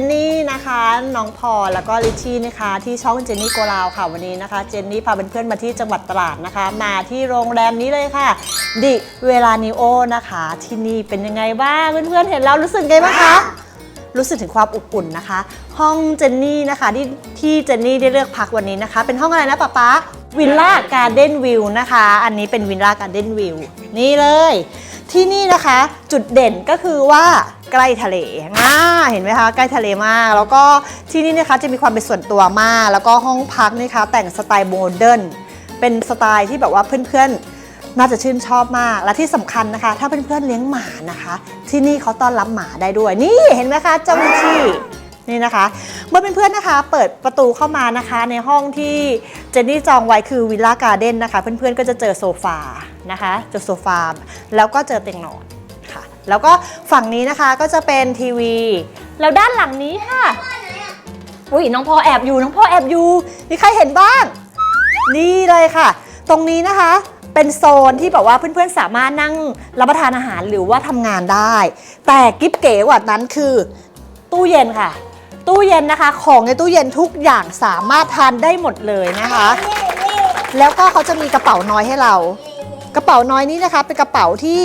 นนี่นะคะน้องพอแล้วก็ลิชชี่นะคะ ที่ช่องเจนนี่โกลาวค่ะวันนี้นะคะ เจนนี่พาเพื่อนๆมาที่จังหวัดตราดนะคะ มาที่โรงแรมนี้เลยค่ะ ดิเวลานิโอนะคะ ที่นี่เป็นยังไงบ้างเพื่อนๆเห็นแล้วรู้สึกไงบ้างคะรู้สึกถึงความอบอุ่นนะคะ ห้องเจนนี่นะคะที่ที่เจนนี่ได้เลือกพักวันนี้นะคะ เป็นห้องอะไรนะป๊าป๊าวิลล่าการ์เด้นวิวนะคะ อันนี้เป็นวิลล่าการ์เด้นวิวนี่เลย ที่นี่นะคะจุดเด่นก็คือว่า ใกล้ทะเลอ่าเห็นไหมคะใกล้ทะเลมาก แล้วก็ที่นี่นะคะจะมีความเป็นส่วนตัวมาก แล้วก็ห้องพักนี่คะแต่งสไตล์โมเดิร์นเป็นสไตล์ที่แบบว่าเพื่อนๆ น่าจะชื่นชอบมาก และที่สำคัญนะคะ ถ้าเพื่อนๆเลี้ยงหมานะคะ ที่นี่เขาต้อนรับหมาได้ด้วย นี่เห็นไหมคะเจ้าวิชี่นี่นะคะ เมื่อเพื่อนๆนะคะ เปิดประตูเข้ามานะคะ ในห้องที่เจนนี่จองไว้คือวิลล่าการ์เด้นนะคะ เพื่อนๆก็จะเจอโซฟานะคะเจอโซฟาแล้วก็เจอเตียงนอน แล้วก็ฝั่งนี้นะคะก็จะเป็นทีวี แล้วด้านหลังนี้ค่ะ อุ้ยน้องพอแอบอยู่น้องพอแอบอยู่มีใครเห็นบ้าง นี่เลยค่ะ ตรงนี้นะคะเป็นโซนที่แบบว่าเพื่อนๆสามารถนั่งรับประทานอาหารหรือว่าทำงานได้ แต่กิ๊บเก๋กว่านั้นคือ ตู้เย็นค่ะ ตู้เย็นนะคะ ของในตู้เย็นทุกอย่างสามารถทานได้หมดเลยนะคะ แล้วก็เขาจะมีกระเป๋าน้อยให้เรา กระเป๋าน้อยนี้นะคะ เป็นกระเป๋าที่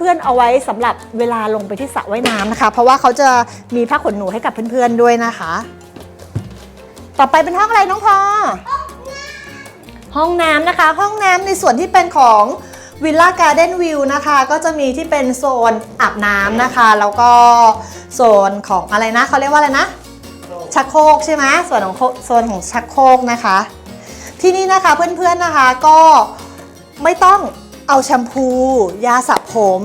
เพื่อนๆเอาไว้สำหรับเวลาลงไปที่สระว่ายน้ำนะคะ เพราะว่าเขาจะมีผ้าขนหนูให้กับเพื่อนๆด้วยนะคะ ต่อไปเป็นห้องอะไรน้องพอห้องน้ำนะคะ ห้องน้ำในส่วนที่เป็นของวิลล่าการ์เด้นวิวนะคะ ก็จะมีที่เป็นโซนอาบน้ำนะคะ แล้วก็โซนของอะไรนะเขาเรียกว่าอะไรนะ ชักโครกใช่ไหมส่วนของโคโซนของชักโครกนะคะ ที่นี่นะคะเพื่อนๆนะคะก็ไม่ต้อง เอาแชมพู ยาสระผม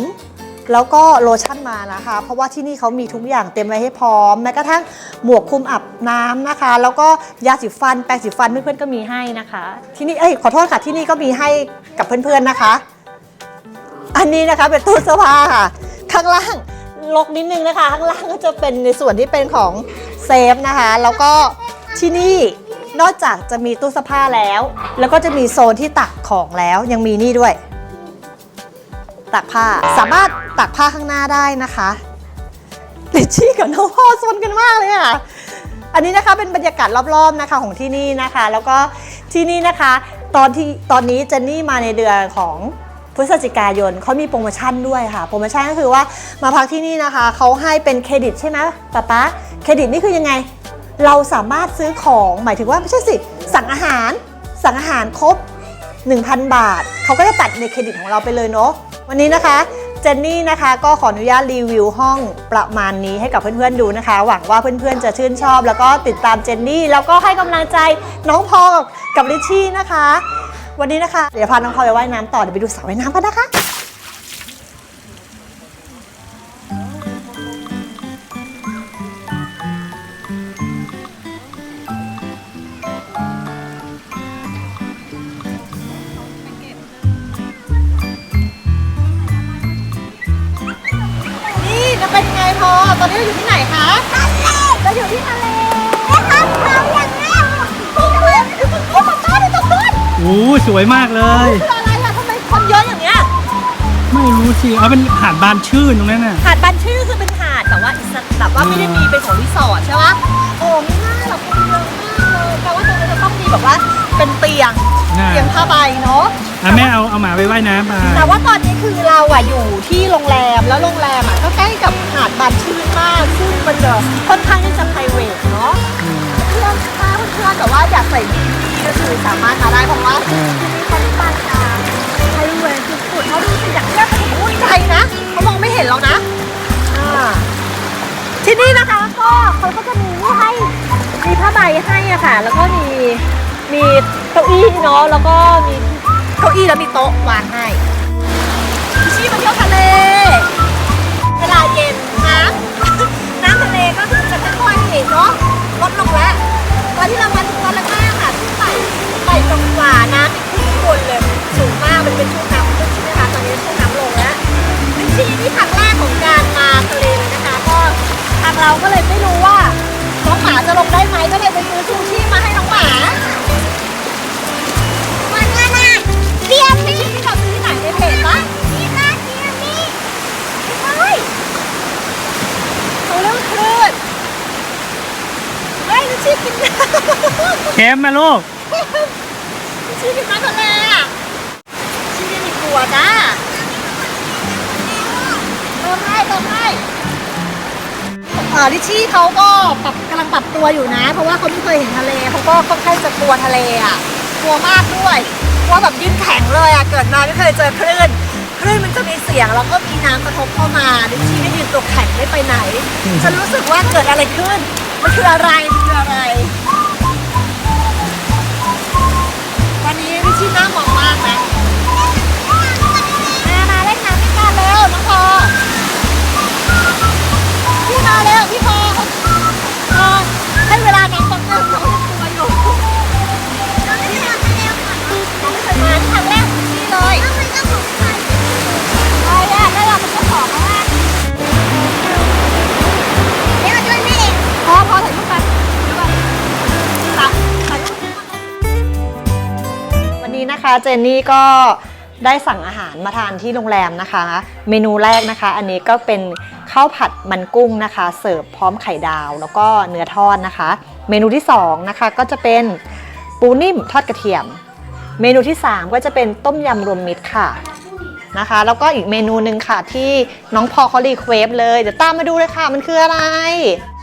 แล้วก็โลชั่นมานะคะ เพราะว่าที่นี่เขามีทุกอย่างเต็มไว้ให้พร้อมแม้กระทั่งหมวกคลุมอาบน้ำนะคะ แล้วก็ยาสีฟันแปรงสีฟันเพื่อนๆก็มีให้นะคะ ที่นี่เอ้ยขอโทษค่ะที่นี่ก็มีให้กับเพื่อนๆนะคะ อันนี้นะคะเป็นตู้เสื้อผ้าค่ะ ข้างล่างลกนิดนึงนะคะ ข้างล่างก็จะเป็นในส่วนที่เป็นของเซฟนะคะ แล้วก็ที่นี่นอกจากจะมีตู้เสื้อผ้าแล้ว แล้วก็จะมีโซนที่ตักของแล้วยังมีนี่ด้วย ตักผ้า สามารถตักผ้าข้างหน้าได้นะคะลิชชี่กับน้องพ่อซนกันมากเลยอะอันนี้นะคะเป็นบรรยากาศรอบๆนะคะของที่นี่นะคะ แล้วก็ที่นี่นะคะ ตอนที่ตอนนี้เจนนี่มาในเดือนของพฤศจิกายนเขามีโปรโมชั่นด้วยค่ะ โปรโมชั่นก็คือว่ามาพักที่นี่นะคะเขาให้เป็นเครดิตใช่ไหมป๊าป๊าเครดิตนี่คือยังไง เราสามารถซื้อของหมายถึงว่าไม่ใช่สิ สั่งอาหาร สั่งอาหารครบ 1,000 บาทเขาก็จะตัดในเครดิตของเราไปเลยเนาะ วันนี้นะคะเจนนี่นะคะก็ขออนุญาตรีวิวห้องประมาณนี้ให้กับเพื่อนๆดูนะคะ หวังว่าเพื่อนๆจะชื่นชอบ แล้วก็ติดตามเจนนี่แล้วก็ให้กำลังใจน้องพอกับลิชชี่นะคะ วันนี้นะคะเดี๋ยวพาน้องพอไปว่ายน้ำต่อเดี๋ยวไปดูสระว่ายน้ำกันนะคะ พอ ตอนนี้เราอยู่ที่ไหนคะเราอยู่ที่ทะเลนะครับเราอย่างแรกที่ทะเลคือต้นมะพร้าวในตรงนู้นโอ้สวยมากเลย คืออะไรอะทำไมคนเยอะอย่างเงี้ยไม่รู้สิเอาเป็นหาดบานชื่นตรงนั้นน่ะ หาดบันชื่อคือเป็นหาดแต่ว่าอิสระแบบว่าไม่ได้มีเป็นของรีสอร์ทใช่ไหมโอ้ไม่น่าหรอกคนเยอะมากเลยแปลว่าตรงนี้จะต้องมีแบบว่าเป็นเตียง น่า เตียงผ้าใบเนาะ อะแม่เอาเอาหมาไปว่ายน้ำมาแต่ว่าตอนนี้คือเราอะอยู่ที่โรงแรมแล้วโรงแรมอะก็ใกล้กับหาดบานชื่นมากซึ่งมันจะค่อนข้างที่จะไพรเวทเนาะเพื่อนถ้าเพื่อนแต่ว่าอยากใส่บีบีก็คือสามารถมาได้เพราะว่าที่นี่เขามีบ้านกลางไฮเวยสุดๆเขาดูสิอย่างเนี้ยเป็นหุ้นใจนะเขามองไม่เห็นเรานะอ่าที่นี่นะคะก็เขาก็จะมีนี่ให้มีผ้าใบให้อะค่ะ แล้วก็มีมีเก้าอี้เนาะแล้วก็มี เก้าอี้แล้วมีโต๊ะวางให้ชี้มาเที่ยวทะเล เวลาเย็นน้ำน้ำทะเลก็คือจะค่อยๆเนาะลดลงแล้วตอนที่เรามาถึงตอนแรกๆค่ะที่ไต่ไต่ตรงกว่าน้ำที่ขึ้นบนเลยสูงมากมันเป็นช่วงน้ำขึ้นใช่ไหมคะตอนนี้ช่วงน้ำลงแล้วเป็นชีนี่ครั้งแรกของการมาทะเลเลยนะคะ ก็ทางเราก็เลยไม่รู้ว่าน้องหมาจะลงได้ไหมก็เลยไปซื้อชูช เค็มมาลูกชีกินน้ำทะเลอะชีไม่มีกลัวจ้าเติมให้เติมให้เออลิชชี่เขาก็ปรับกำลังปรับตัวอยู่นะ เพราะว่าเขาไม่เคยเห็นทะเลเขาก็ค่อนข้างจะกลัวทะเลอะกลัวมากด้วยกลัวแบบยืนแข็งเลยอะเกิดมาไม่เคยเจอคลื่นคลื่นมันจะมีเสียงแล้วก็มีน้ำกระทบเข้ามาลิชชี่ไม่ยืนตัวแข็งไม่ไปไหนฉันรู้สึกว่าเกิดอะไรขึ้น มันคืออะไรมันคืออะไร วันนี้ลิชชี่น่ามองมากนะ เจนนี่ก็ได้สั่งอาหารมาทานที่โรงแรมนะคะ เมนูแรกนะคะ อันนี้ก็เป็นข้าวผัดมันกุ้งนะคะ เสิร์ฟพร้อมไข่ดาวแล้วก็เนื้อทอดนะคะ เมนูที่สองนะคะก็จะเป็นปูนิ่มทอดกระเทียม เมนูที่สามก็จะเป็นต้มยำรวมมิตรค่ะนะคะ แล้วก็อีกเมนูหนึ่งค่ะที่น้องพอเขารีเควฟเลย เดี๋ยวตามมาดูเลยค่ะมันคืออะไร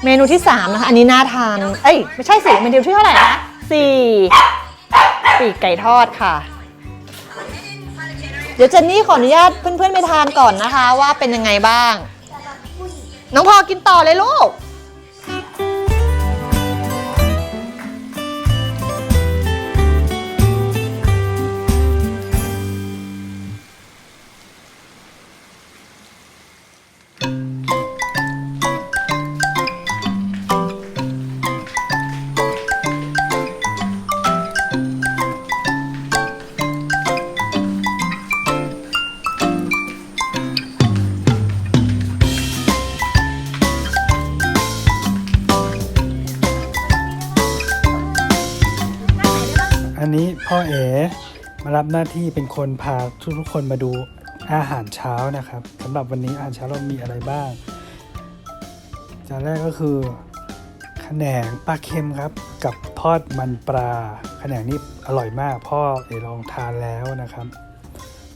เมนูที่สามนะคะอันนี้น่าทานเอ้ยไม่ใช่สิเมนูที่เท่าไหร่นะสี่ปีกไก่ทอดค่ะ ดี๋ยวเจนนี่ขออนุญาตเพื่อนๆไปทานก่อนนะคะ ว่าเป็นยังไงบ้าง น้องพอกินต่อเลยลูก อันนี้พ่อเอ๋มารับหน้าที่เป็นคนพาทุกๆคนมาดูอาหารเช้านะครับสำหรับวันนี้อาหารเช้าเรามีอะไรบ้างจานแรกก็คือขนงปลาเค็มครับ กับทอดมันปลาขนงนี่อร่อยมาก พ่อเอ๋ลองทานแล้วนะครับ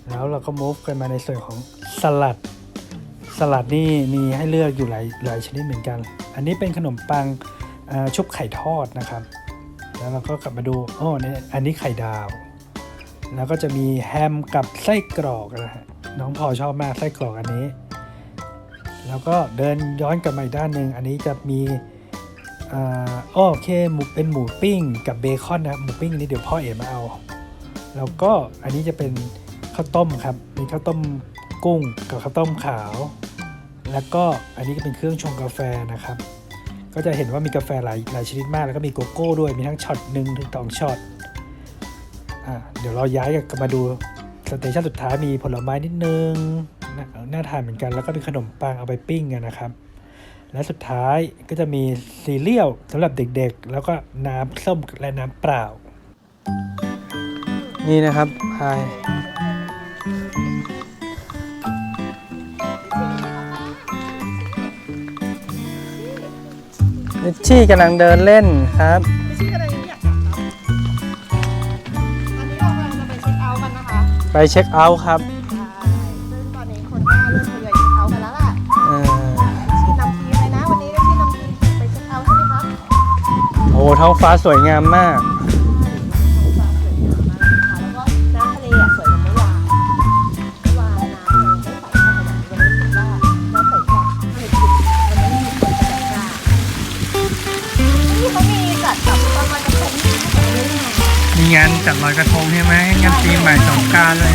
แล้วเราก็มูฟกันมาในส่วนของสลัด สลัดนี่มีให้เลือกอยู่หลายหลายชนิดเหมือนกัน อันนี้เป็นขนมปังชุบไข่ทอดนะครับ แล้วเราก็กลับมาดูโอ้เนี่ยอันนี้ไข่ดาว แล้วก็จะมีแฮมกับไส้กรอกนะฮะน้องพอชอบมากไส้กรอกอันนี้ แล้วก็เดินย้อนกลับมาอีกด้านหนึ่งอันนี้จะมีอโอเคหมูเป็นหมูปิ้งกับเบคอนนะหมูปิ้งนนี้เดี๋ยวพ่อเอ๋มาเอา แล้วก็อันนี้จะเป็นข้าวต้มครับมีข้าวต้มกุ้งกับข้าวต้มขาว แล้วก็อันนี้ก็เป็นเครื่องชงกาแฟนะครับ ก็จะเห็นว่ามีกาแฟหลายหลายชนิดมาก แล้วก็มีโกโก้ด้วย มีทั้งช็อตหนึ่งถึงสองช็อตอ่าเดี๋ยวเราย้ายกันมาดูสเตชันสุดท้ายมีผลไม้นิดนึงน,น่าทานเหมือนกัน แล้วก็มีขนมปังเอาไปปิ้งกันนะครับ และสุดท้ายก็จะมีซีเรียลสำหรับเด็กๆ แล้วก็น้ำส้มและน้ำเปล่า นี่นะครับพาย ลิชชี่กำลังเดินเล่นครับไม่ใช่อะไรอยากกลับครับอันนี้เรากำลังจะไปเช็คเอาท์กันนะคะไปเช็คเอาท์ครับใช่ซึ่งตอนนี้คนก็เริ่มทยอยเช็คเอาท์กันแล้วล่ะเอ่อชีนำทีมเลยนะ วันนี้ได้ชีนำทีมไปเช็คเอาท์ใช่ไหมครับ โอ้ท้องฟ้าสวยงามมาก ท